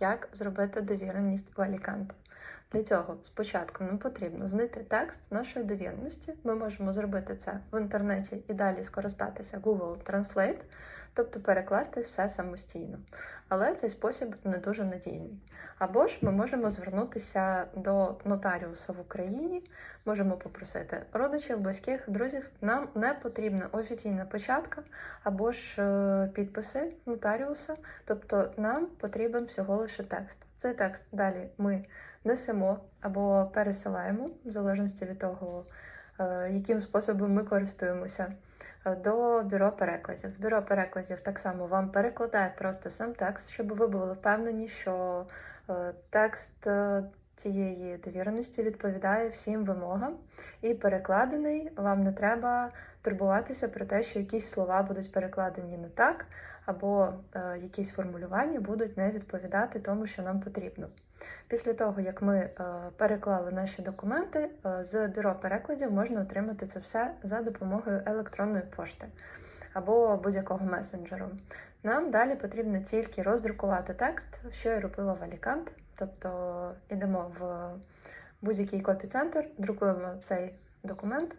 як зробити довіреність у Аліканте. Для цього спочатку нам потрібно знайти текст нашої довіреності. Ми можемо зробити це в інтернеті і далі скористатися Google Translate, тобто перекласти все самостійно. Але цей спосіб не дуже надійний. Або ж ми можемо звернутися до нотаріуса в Україні, можемо попросити родичів, близьких, друзів. Нам не потрібна офіційна початка або ж е, підписи нотаріуса, тобто нам потрібен всього лише текст. Цей текст далі ми несемо або пересилаємо, в залежності від того, е, яким способом ми користуємося, е, до бюро перекладів. Бюро перекладів так само вам перекладає просто сам текст, щоб ви були впевнені, що е, текст цієї довіреності відповідає всім вимогам, і перекладений вам не треба турбуватися про те, що якісь слова будуть перекладені не так, або е, якісь формулювання будуть не відповідати тому, що нам потрібно. Після того, як ми е, переклали наші документи, е, з бюро перекладів можна отримати це все за допомогою електронної пошти або будь-якого месенджеру. Нам далі потрібно тільки роздрукувати текст, що я робила в Алікант. Тобто йдемо в будь-який копі-центр, друкуємо цей документ,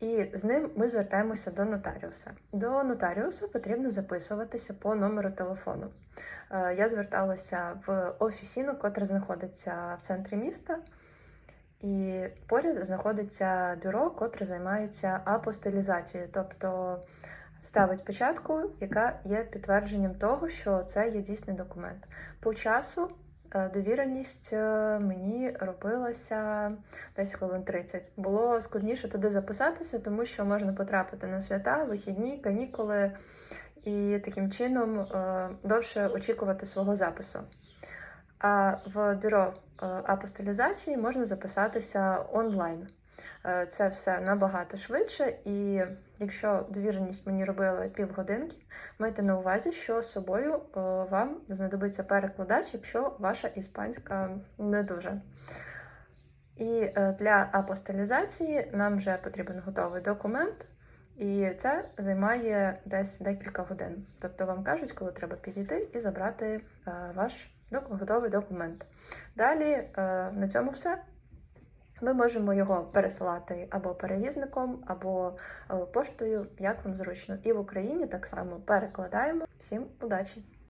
і з ним ми звертаємося до нотаріуса. До нотаріусу потрібно записуватися по номеру телефону. Е, Я зверталася в офісіну, котра знаходиться в центрі міста, і поряд знаходиться бюро, котре займається апостилізацією, тобто ставить печатку, яка є підтвердженням того, що це є дійсний документ. По часу довіреність е, мені робилася десь хвилин 30. Було складніше туди записатися, тому що можна потрапити на свята, вихідні, канікули і таким чином е, довше очікувати свого запису. А в бюро е, апостолізації можна записатися онлайн. Е, Це все набагато швидше, і якщо довіреність мені робила півгодинки, майте на увазі, що з собою е, вам знадобиться перекладач, якщо ваша іспанська не дуже. І е, для апостолізації нам вже потрібен готовий документ, і це займає десь декілька годин. Тобто вам кажуть, коли треба підійти і забрати ваш готовий документ. Далі на цьому все. Ми можемо його пересилати або перевізником, або е, поштою, як вам зручно. І в Україні так само перекладаємо. Всім удачі!